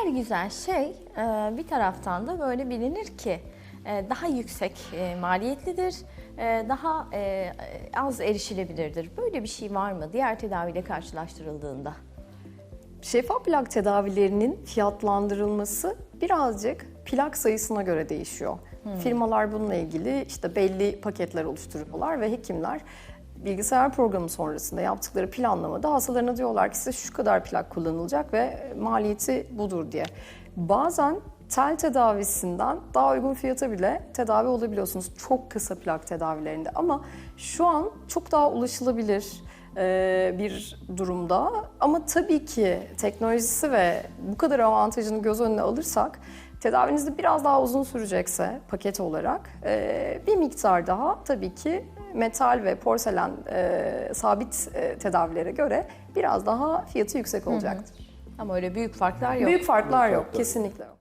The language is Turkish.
Her güzel şey e, bir taraftan da böyle bilinir ki e, daha yüksek e, maliyetlidir, daha az erişilebilirdir. Böyle bir şey var mı diğer tedaviyle karşılaştırıldığında? Şeffaf plak tedavilerinin fiyatlandırılması birazcık plak sayısına göre değişiyor. Firmalar bununla ilgili işte belli paketler oluşturuyorlar ve hekimler bilgisayar programı sonrasında yaptıkları planlamada hastalarına diyorlar ki size şu kadar plak kullanılacak ve maliyeti budur diye. Bazen tel tedavisinden daha uygun fiyata bile tedavi olabiliyorsunuz çok kısa plak tedavilerinde ama şu an çok daha ulaşılabilir e, bir durumda. Ama tabii ki teknolojisi ve bu kadar avantajını göz önüne alırsak tedavinizde biraz daha uzun sürecekse paket olarak e, bir miktar daha tabii ki metal ve porselen e, sabit e, tedavilere göre biraz daha fiyatı yüksek olacaktır. Ama öyle büyük farklar yok. Büyük farklar Büyük yok, farklar. kesinlikle yok.